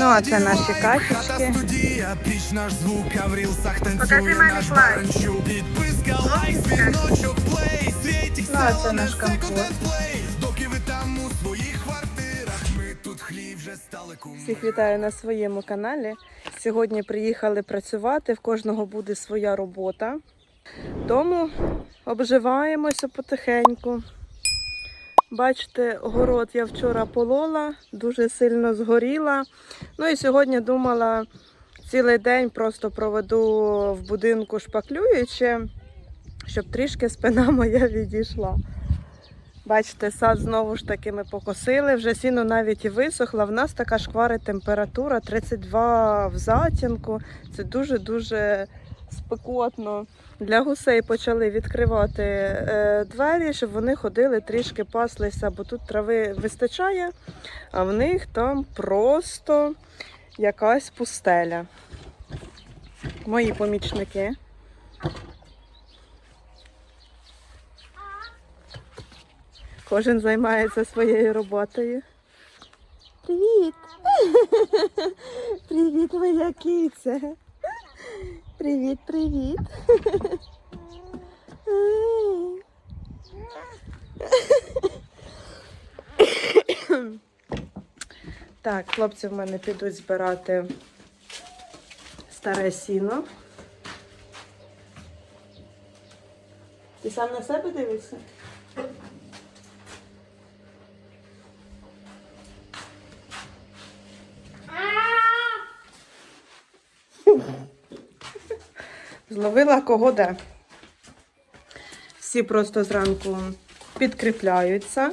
Ну, а це наші качечки. Студія, піч наш в рілсах Покажи мамі світік, Ну, а це наш компот. Доки ви там у своїх квартирах, ми тут хліб вже стали кум. Всіх вітаю на своєму каналі. Сьогодні приїхали працювати, в кожного буде своя робота. Тому обживаємося потихеньку. Бачите, город я вчора полола, дуже сильно згоріла. Ну і сьогодні думала, цілий день просто проведу в будинку шпаклюючи, щоб трішки спина моя відійшла. Бачите, сад знову ж таки ми покосили, вже сіно навіть і висохло. В нас така шкварить температура 32 в затінку. Це дуже-дуже спекотно. Для гусей почали відкривати е, двері, щоб вони ходили, трішки паслися, бо тут трави вистачає, а в них там просто якась пустеля. Мої помічники. Кожен займається своєю роботою. Привіт! Привіт, моя киця. Привіт, привіт. Так, хлопці в мене підуть збирати старе сіно. Ти сам на себе дивишся? Зловила кого де. Всі просто зранку підкріпляються,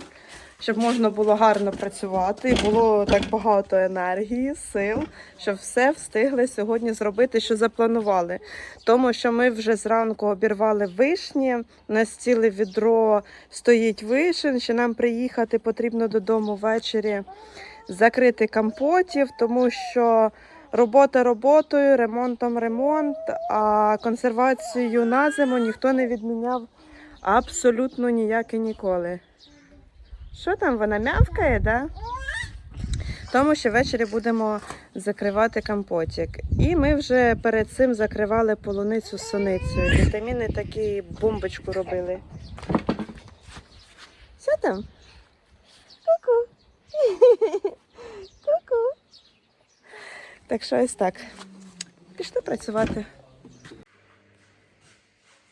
щоб можна було гарно працювати. І було так багато енергії, сил, щоб все встигли сьогодні зробити, що запланували. Тому що ми вже зранку обірвали вишні, нас ціле відро стоїть вишень, що нам приїхати потрібно додому ввечері закрити компотів, тому що робота роботою, ремонтом ремонт, а консервацію на зиму ніхто не відміняв абсолютно ніяк і ніколи. Що там вона м'явкає, да? Тому що ввечері будемо закривати компотик. І ми вже перед цим закривали полуницю з соницею. Вітаміни такі бомбочку робили. Що там? Ку-ку. Ку-ку. Так що ось так. Пішли працювати.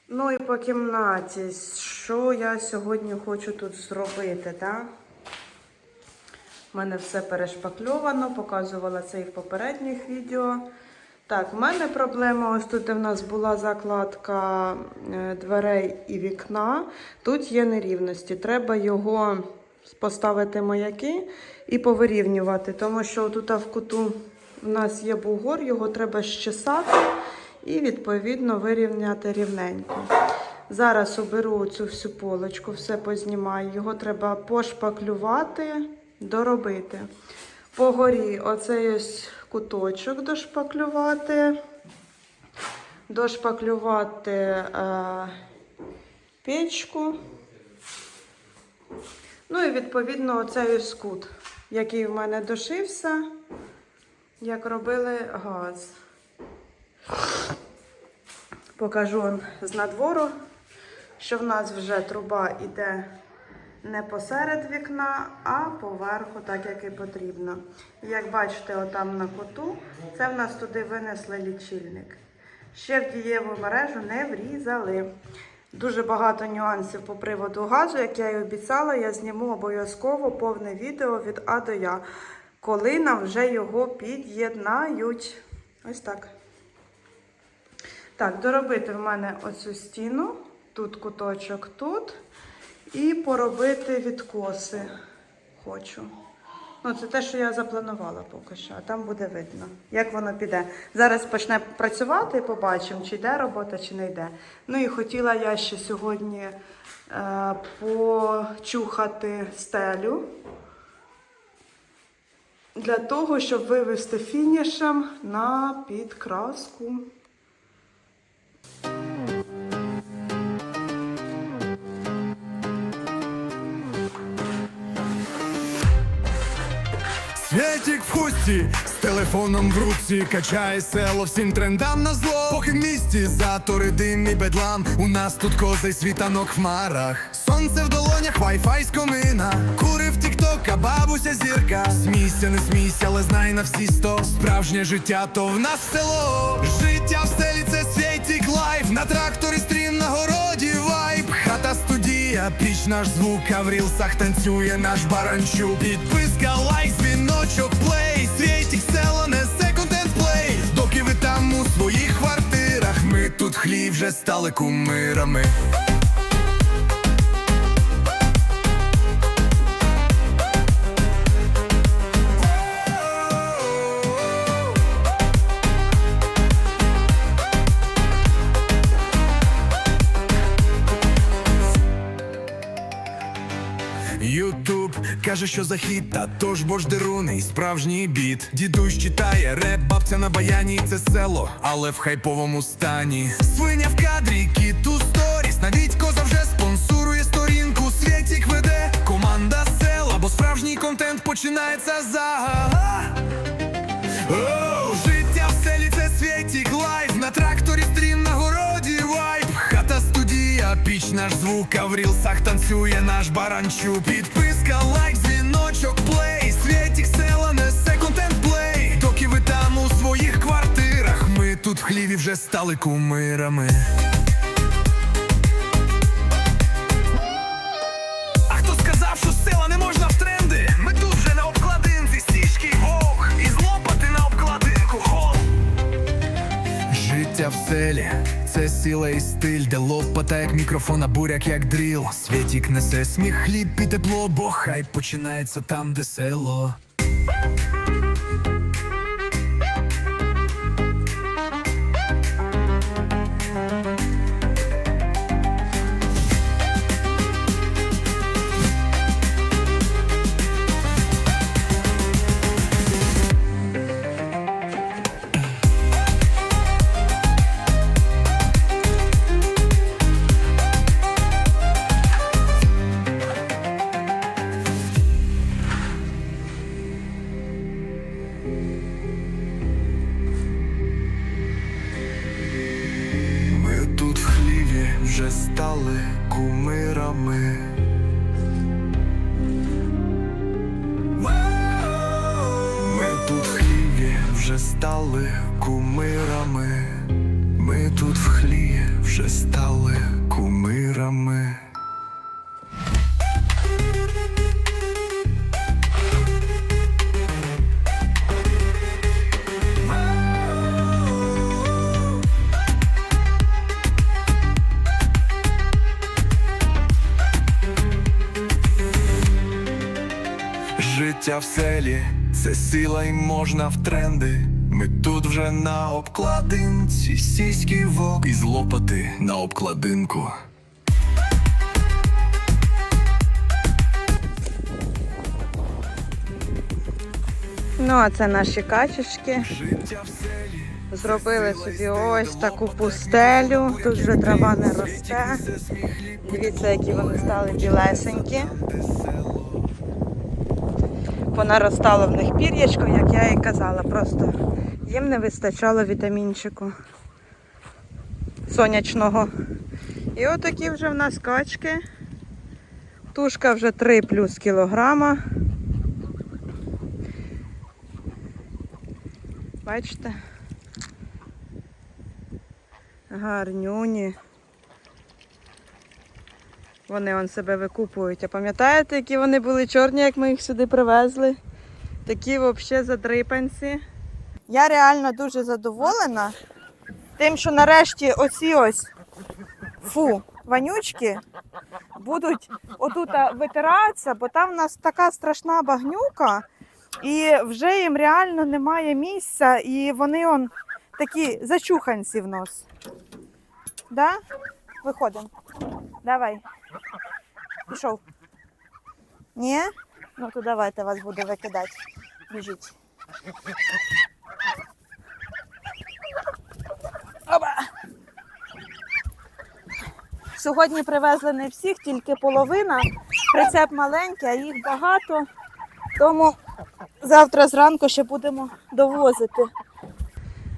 Ну і по кімнаті, що я сьогодні хочу тут зробити, так? У мене все перешпакльовано, показувала це і в попередніх відео. Так, в мене проблема, ось тут де в нас була закладка е, дверей і вікна. Тут є нерівності. Треба його поставити маяки і повирівнювати, тому що тут в куту у нас є бугор, його треба щесати і відповідно вирівняти рівненько. Зараз оберу цю всю полочку, все познімаю. Його треба пошпаклювати, доробити. По горі оцей ось куточок дошпаклювати, дошпаклювати е, печку. Ну і відповідно оцей ось кут, який в мене дошився, як робили газ. Покажу вам з надвору, що в нас вже труба йде не посеред вікна, а поверху, так як і потрібно. Як бачите, отам на коту, це в нас туди винесли лічильник. Ще в дієву мережу не врізали. Дуже багато нюансів по приводу газу, як я і обіцяла, я зніму обов'язково повне відео від А до Я, коли нам вже його під'єднають. Ось так. Так, доробити в мене оцю стіну, тут куточок, тут. І поробити відкоси хочу. Ну, це те, що я запланувала поки що, а там буде видно, як воно піде. Зараз почне працювати і побачимо, чи йде робота, чи не йде. Ну і хотіла я ще сьогодні е, почухати стелю для того, щоб вивести фінішем на підкраску. Світік в хусті, з телефоном в руці Качає село всім трендам на зло. Поки в місті затори, дим і бедлам У нас тут козий світанок в хмарах Сонце в долонях, вайфай з комина. Курив тікток, а бабуся зірка. Смійся, не смійся, але знай на всі сто. Справжнє життя, то в нас село. Життя в селі це світік лайф. На тракторі стрім на городі вайб. Хата студія, піч наш звук, а в рілсах танцює наш баранчук. Підписка, лайк, дзвіночок, плей Світік села несе контент плей Доки ви там у своїх квартирах Ми тут хліб вже стали кумирами каже, що за хіт, та тож бо ж деруний, справжній біт. Дідусь читає реп, бабця на баяні, це село, але в хайповому стані. Свиня в кадрі, кіт у сторіс, навіть коза вже спонсорує сторінку. Світік веде команда села, бо справжній контент починається за. Оу, життя в селі це світік лайф На тракторі стрім на городі вайб Хата студія, піч наш звук, а в рілсах танцює наш баранчук Підписка, села несе контент плей Доки ви там у своїх квартирах. Ми тут в хліві вже стали кумирами. А хто сказав, що села не можна в тренди? Ми тут вже на обкладинці, стічки вог І злопати на обкладинку. Хол Життя в селі це сила і стиль, де лопата як мікрофон, а буряк як дріл. Світік несе сміх, хліб і тепло, бо хай починається там, де село. Ми тут в хліві вже стали кумирами. Ми тут в хліві вже стали кумирами. Ми тут в хліві вже стали кумирами. Життя в селі це сила і можна в тренди. Ми тут вже на обкладинці, сіський вок і злопати на обкладинку. Ну, а це наші качечки. Зробили собі ось таку пустелю. Тут вже трава не росте. Дивіться, які вони стали білесенькі. Понаростало в них пір'ячко, як я і казала. Просто їм не вистачало вітамінчику сонячного. І отакі вже в нас качки. Тушка вже 3 плюс кілограма. Бачите? Гарнюні. Вони он себе викупують. А пам'ятаєте, які вони були чорні, як ми їх сюди привезли? Такі взагалі задрипанці. Я реально дуже задоволена тим, що нарешті оці ось фу, вонючки будуть отут витиратися, бо там в нас така страшна багнюка, і вже їм реально немає місця, і вони он такі зачуханці в нос. Да? Виходимо. Давай. Пішов. Ні? Ну то давайте вас буду викидати. Біжіть. Оба. Сьогодні привезли не всіх, тільки половина. Прицеп маленький, а їх багато. Тому Завтра зранку ще будемо довозити.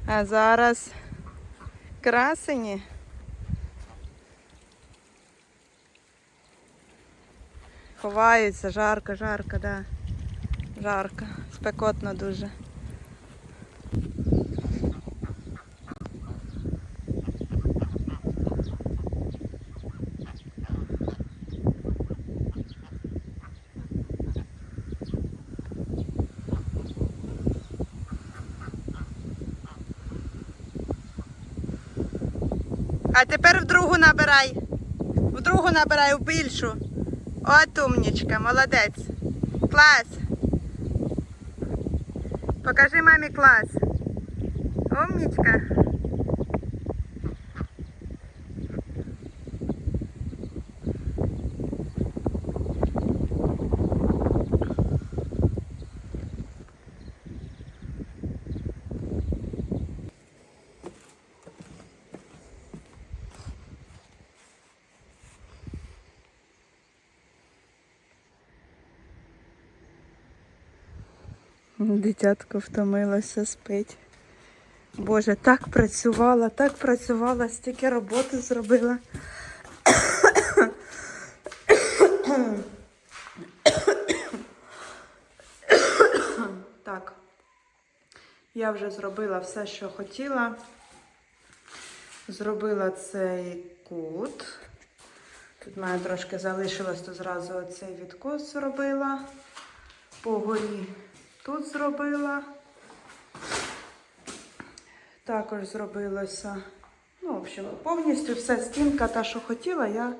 А зараз красені. Ховаються, жарко, жарко, да. Жарко, спекотно дуже. А тепер в другу набирай. В другу набирай в більшу. От умнічка, молодець. Клас. Покажи мамі клас. Умнічка. Дитятко втомилося, спить. Боже, так працювала, так працювала, стільки роботи зробила. Так, я вже зробила все, що хотіла. Зробила цей кут. Тут в мене трошки залишилось, то зразу оцей відкос зробила. По горі тут зробила. Також зробилося. Ну, в общем, повністю все стінка, та, що хотіла, я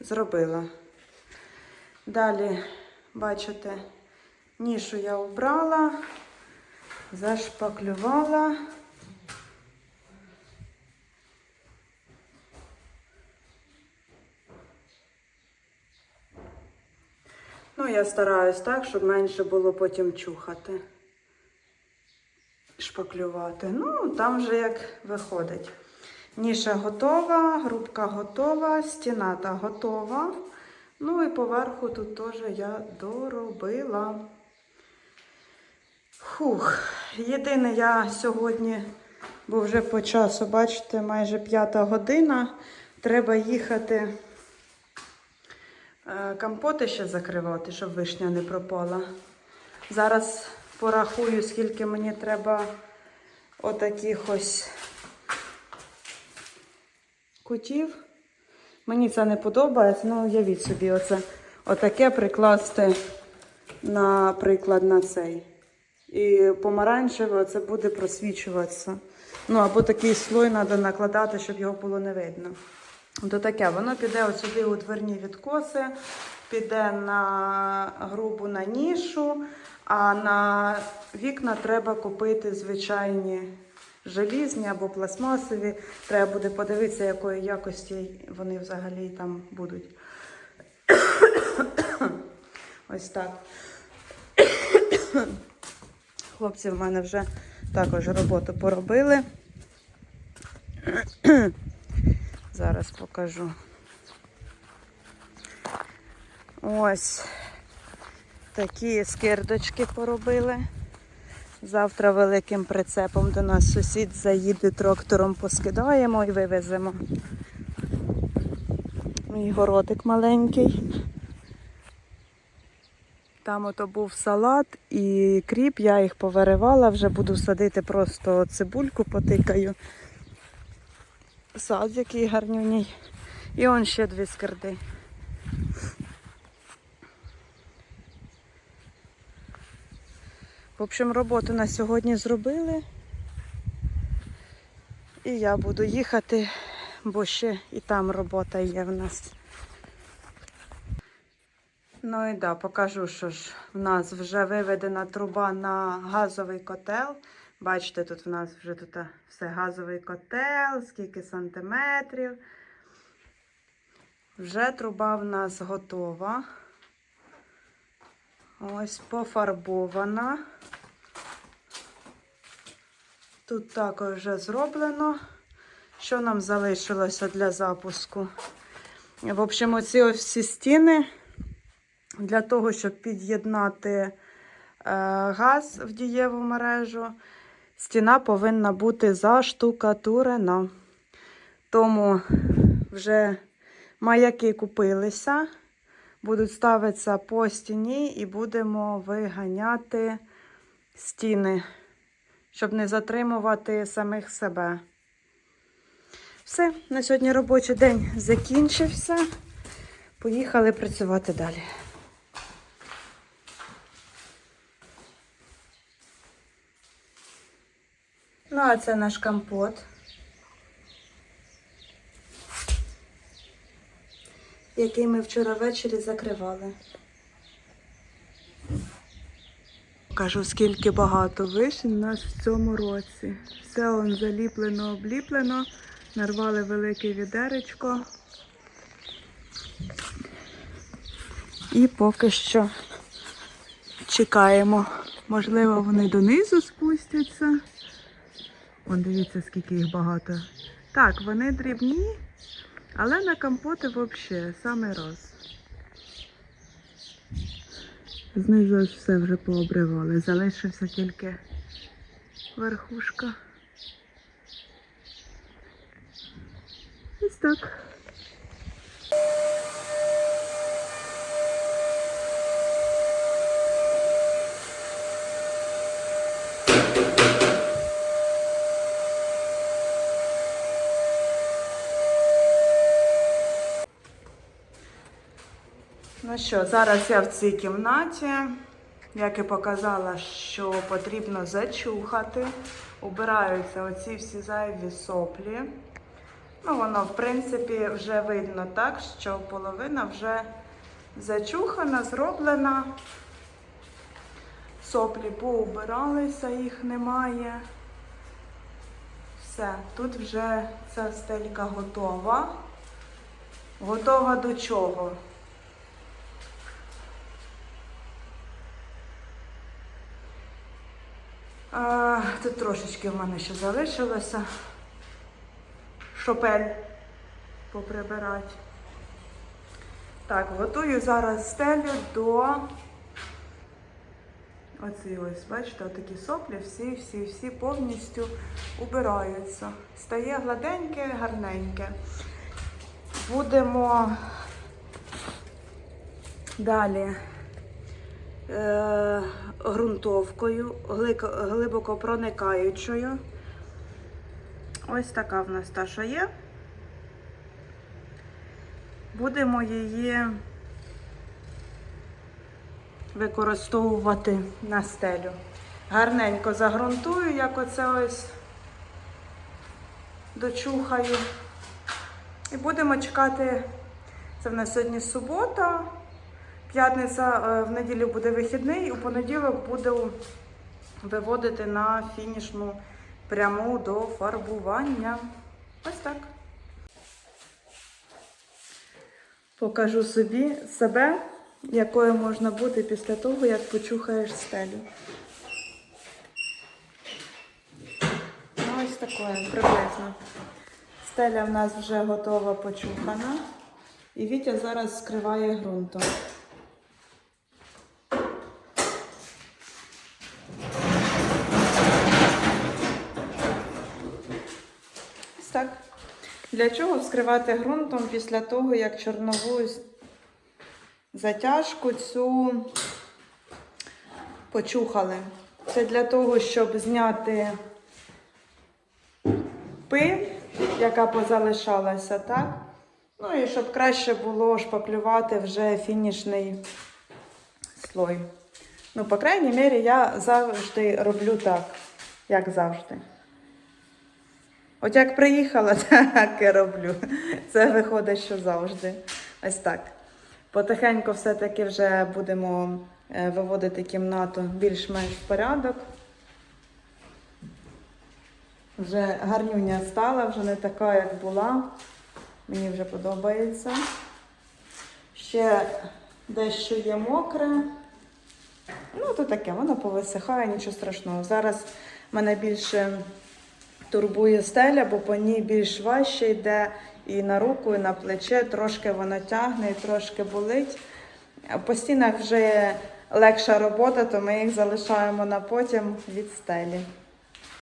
зробила. Далі, бачите, нішу я обрала, зашпаклювала. Ну, я стараюсь так, щоб менше було потім чухати. Шпаклювати. Ну, там вже як виходить. Ніша готова, грубка готова, стіната готова. Ну і поверху тут теж я доробила. Фух, єдине, я сьогодні, бо вже по часу, бачите, майже п'ята година. Треба їхати компоти ще закривати, щоб вишня не пропала. Зараз порахую, скільки мені треба отаких ось кутів. Мені це не подобається, ну уявіть собі, оце отаке прикласти, наприклад, на цей. І помаранчеве це буде просвічуватися. Ну, або такий слой треба накладати, щоб його було не видно. То таке, воно піде от сюди у дверні відкоси, піде на грубу на нішу, а на вікна треба купити звичайні желізні або пластмасові. Треба буде подивитися, якої якості вони взагалі там будуть. Ось так. Хлопці в мене вже також роботу поробили. Зараз покажу. Ось такі скирдочки поробили. Завтра великим прицепом до нас сусід заїде трактором, поскидаємо і вивеземо. Мій городик маленький. Там ото був салат і кріп, я їх повиривала, вже буду садити просто цибульку потикаю. Сад який гарнюній. І он ще дві скирди. В общем, роботу на сьогодні зробили. І я буду їхати, бо ще і там робота є в нас. Ну і да, покажу, що ж в нас вже виведена труба на газовий котел. Бачите, тут в нас вже тут все газовий котел, скільки сантиметрів. Вже труба в нас готова. Ось пофарбована. Тут також вже зроблено. Що нам залишилося для запуску? В общем, оці ось всі стіни для того, щоб під'єднати газ в дієву мережу. Стіна повинна бути заштукатурена. Тому вже маяки купилися, будуть ставитися по стіні і будемо виганяти стіни, щоб не затримувати самих себе. Все, на сьогодні робочий день закінчився. Поїхали працювати далі. Ну, а це наш компот. Який ми вчора ввечері закривали. Покажу, скільки багато вишень у нас в цьому році. Все он заліплено, обліплено. Нарвали велике відеречко. І поки що чекаємо. Можливо, вони донизу спустяться. Вон дивіться, скільки їх багато. Так, вони дрібні, але на компоти взагалі самий раз. Знизу все вже пообривали. Залишився тільки верхушка. Ось так. Що, зараз я в цій кімнаті. Як і показала, що потрібно зачухати. Убираються оці всі зайві соплі. Ну, воно, в принципі, вже видно так, що половина вже зачухана, зроблена. Соплі поубиралися, їх немає. Все, тут вже ця стелька готова. Готова до чого? А, тут трошечки в мене ще залишилося. Шопель поприбирати. Так, готую зараз стелю до оці ось, бачите, отакі соплі, всі, всі, всі повністю убираються. Стає гладеньке, гарненьке. Будемо далі ґрунтовкою, глибоко проникаючою. Ось така в нас та, що є. Будемо її використовувати на стелю. Гарненько загрунтую, як оце ось дочухаю. І будемо чекати, це в нас сьогодні субота. П'ятниця е, в неділю буде вихідний, у понеділок буду виводити на фінішну пряму до фарбування. Ось так. Покажу собі себе, якою можна бути після того, як почухаєш стелю. Ну, ось такою приблизно. Стеля в нас вже готова почухана. І Вітя зараз скриває ґрунтом. Так. Для чого вскривати ґрунтом після того, як чорнову затяжку цю почухали? Це для того, щоб зняти пиль, яка позалишалася, так? Ну і щоб краще було шпаклювати вже фінішний слой. Ну, по крайній мірі, я завжди роблю так, як завжди. От як приїхала, так і роблю. Це виходить, що завжди. Ось так. Потихеньку все-таки вже будемо е, виводити кімнату більш-менш в порядок. Вже гарнюня стала, вже не така, як була. Мені вже подобається. Ще дещо є мокре. Ну, то таке, воно повисихає, нічого страшного. Зараз в мене більше турбує стеля, бо по ній більш важче йде і на руку, і на плече. Трошки воно тягне, і трошки болить. По стінах вже легша робота, то ми їх залишаємо на потім від стелі.